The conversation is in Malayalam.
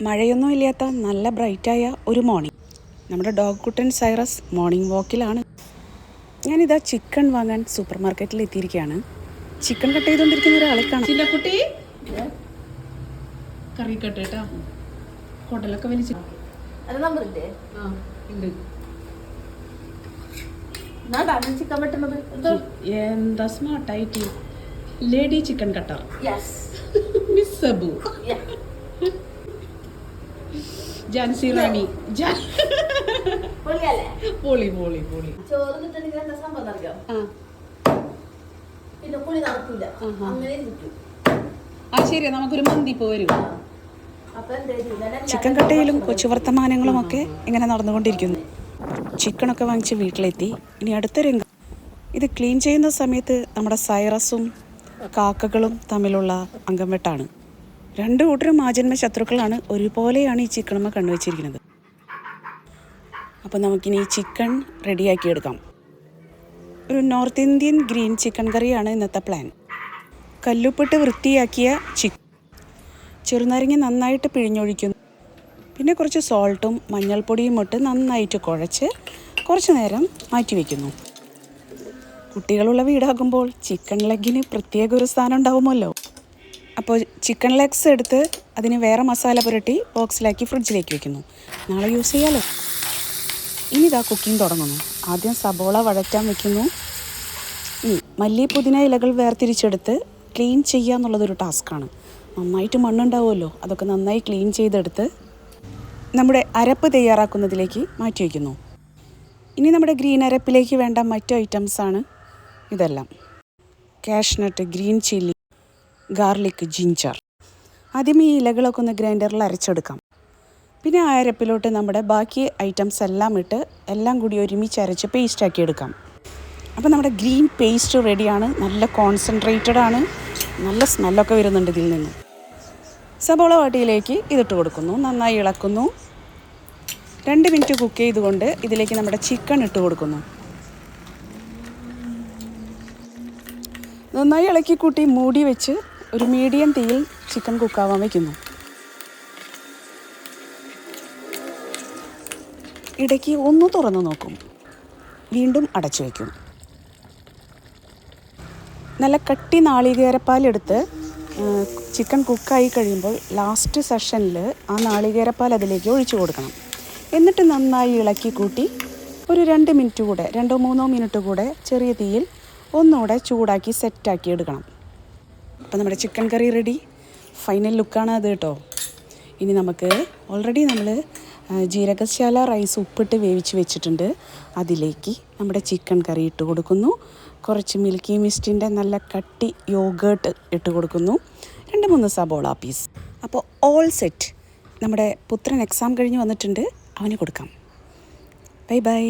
മഴയൊന്നും ഇല്ലാത്ത നല്ല ബ്രൈറ്റായ ഒരു മോർണിംഗ്. നമ്മുടെ ഡോഗ് കുട്ടൻ സൈറസ് മോർണിംഗ് വാക്കിലാണ്. ഞാനിതാ ചിക്കൻ വാങ്ങാൻ സൂപ്പർ മാർക്കറ്റിൽ എത്തിയിരിക്കുകയാണ്. ചിക്കൻ കട്ട് ചെയ്തുകൊണ്ടിരിക്കുന്ന ഒരാളെ കാണാം. കുട്ടി. കറി കട്ടേട്ടാ ഹോട്ടലൊക്കെ വലിച്ചു. എന്തോ? സ്മാർട്ടായിട്ട്. Lady chicken cutter. Yes miss Sabu Jhansi Rani. പൊളി പൊളി പൊളി പോളി പോളി ചോറ് കിട്ടണമെങ്കിൽ എന്താ സംഭവം അറിയാം? ആ. പിന്നെ പുളി നടക്കൂല. അങ്ങനെ ഇരിക്കും. ആ ശരി നമുക്കൊരു മന്തി പോരും ചിക്കൻ കട്ടയിലും കൊച്ചു വർത്തമാനങ്ങളും ഒക്കെ ഇങ്ങനെ നടന്നുകൊണ്ടിരിക്കുന്നു. ചിക്കനൊക്കെ വാങ്ങിച്ച് വീട്ടിലെത്തി. ഇനി അടുത്ത രംഗം. ഇത് ക്ലീൻ ചെയ്യുന്ന സമയത്ത് നമ്മുടെ സൈറസും കാക്കകളും തമ്മിലുള്ള അംഗംവെട്ടാണ് രണ്ടു കൂട്ടരും ആജന്മ ശത്രുക്കളാണ്. ഒരുപോലെയാണ് ഈ ചിക്കണമ്മ കണ്ടുവച്ചിരിക്കുന്നത്. അപ്പോൾ നമുക്കിനി ചിക്കൻ റെഡിയാക്കി എടുക്കാം ഒരു നോർത്ത് ഇന്ത്യൻ ഗ്രീൻ ചിക്കൻ കറിയാണ് ഇന്നത്തെ പ്ലാൻ. കല്ലുപ്പിട്ട് വൃത്തിയാക്കിയ ചിക്കൻ ചെറുനാരങ്ങ നന്നായിട്ട് പിഴിഞ്ഞൊഴിക്കുന്നു. പിന്നെ കുറച്ച് സോൾട്ടും മഞ്ഞൾപ്പൊടിയും ഇട്ട് നന്നായിട്ട് കുഴച്ച് കുറച്ച് നേരം മാറ്റി വയ്ക്കുന്നു കുട്ടികളുള്ള വീടാകുമ്പോൾ ചിക്കൻ ലെഗിന് പ്രത്യേക ഒരു സ്ഥാനം ഉണ്ടാവുമല്ലോ. അപ്പോൾ ചിക്കൻ ലെഗ്സ് എടുത്ത് അതിന് വേറെ മസാല പുരട്ടി ബോക്സിലാക്കി ഫ്രിഡ്ജിലേക്ക് വെക്കുന്നു. നാളെ യൂസ് ചെയ്യാലോ? ഇനി ഇതാ കുക്കിംഗ് തുടങ്ങുന്നു. ആദ്യം സബോള വഴറ്റാൻ വെക്കുന്നു. ഇനി മല്ലി പുതിന ഇലകൾ വേർതിരിച്ചെടുത്ത് ക്ലീൻ ചെയ്യുക എന്നുള്ളതൊരു ടാസ്ക്കാണ് നന്നായിട്ട് മണ്ണുണ്ടാവുമല്ലോ. അതൊക്കെ നന്നായി ക്ലീൻ ചെയ്തെടുത്ത് നമ്മുടെ അരപ്പ് തയ്യാറാക്കുന്നതിലേക്ക് മാറ്റി വയ്ക്കുന്നു ഇനി നമ്മുടെ ഗ്രീൻ അരപ്പിലേക്ക് വേണ്ട മറ്റു ഐറ്റംസാണ് ഇതെല്ലാം. Cashew nut green chilli garlic ginger. ആദ്യം ഈ ഇലകളൊക്കെ ഒന്ന് ഗ്രൈൻഡറിൽ അരച്ചെടുക്കാം. പിന്നെ ആ അരപ്പിലോട്ട് നമ്മുടെ ബാക്കി ഐറ്റംസ് എല്ലാം ഇട്ട് എല്ലാം കൂടി ഒരുമിച്ച് അരച്ച് പേസ്റ്റ് ആക്കി എടുക്കാം. അപ്പോൾ നമ്മുടെ ഗ്രീൻ പേസ്റ്റ് റെഡിയാണ് നല്ല കോൺസെൻട്രേറ്റഡ് ആണ്. നല്ല സ്മെല്ലൊക്കെ വരുന്നുണ്ട് ഇതിൽ നിന്ന്. സബോള വാട്ടിയിലേക്ക് ഇതിട്ട് കൊടുക്കുന്നു. നന്നായി ഇളക്കുന്നു. രണ്ട് മിനിറ്റ് കുക്ക് ചെയ്തുകൊണ്ട് ഇതിലേക്ക് നമ്മുടെ ചിക്കൻ ഇട്ട് കൊടുക്കുന്നു. നന്നായി ഇളക്കി കൂട്ടി മൂടി വെച്ച് ഒരു മീഡിയം തീയിൽ ചിക്കൻ കുക്കാവാൻ വയ്ക്കുന്നു. ഇടയ്ക്ക് ഒന്ന് തുറന്നു നോക്കും. വീണ്ടും അടച്ചു വയ്ക്കും. നല്ല കട്ടി നാളികേരപ്പാലെടുത്ത് ചിക്കൻ കുക്കായി കഴിയുമ്പോൾ ലാസ്റ്റ് സെഷനിൽ ആ നാളികേരപ്പാൽ അതിലേക്ക് ഒഴിച്ചു കൊടുക്കണം. എന്നിട്ട് നന്നായി ഇളക്കി കൂട്ടി ഒരു രണ്ട് മിനിറ്റ് കൂടെ രണ്ടോ മൂന്നോ മിനിറ്റ് കൂടെ ചെറിയ തീയിൽ ഒന്നുകൂടെ ചൂടാക്കി സെറ്റാക്കി എടുക്കണം. അപ്പോൾ നമ്മുടെ ചിക്കൻ കറി റെഡി. ഫൈനൽ ലുക്കാണ് അത് കേട്ടോ. ഇനി നമുക്ക് ഓൾറെഡി നമ്മൾ ജീരകശാല റൈസ് ഉപ്പിട്ട് വേവിച്ച് വെച്ചിട്ടുണ്ട്. അതിലേക്ക് നമ്മുടെ ചിക്കൻ കറി ഇട്ട് കൊടുക്കുന്നു. കുറച്ച് മിൽക്കി മിസ്റ്റിന്റെ നല്ല കട്ടി യോഗേർട്ട് ഇട്ട് കൊടുക്കുന്നു. രണ്ട് മൂന്ന് സബോള പീസ് അപ്പോൾ ഓൾ സെറ്റ് നമ്മുടെ പുത്രൻ എക്സാം കഴിഞ്ഞ് വന്നിട്ടുണ്ട്. അവന് കൊടുക്കാം. Bye bye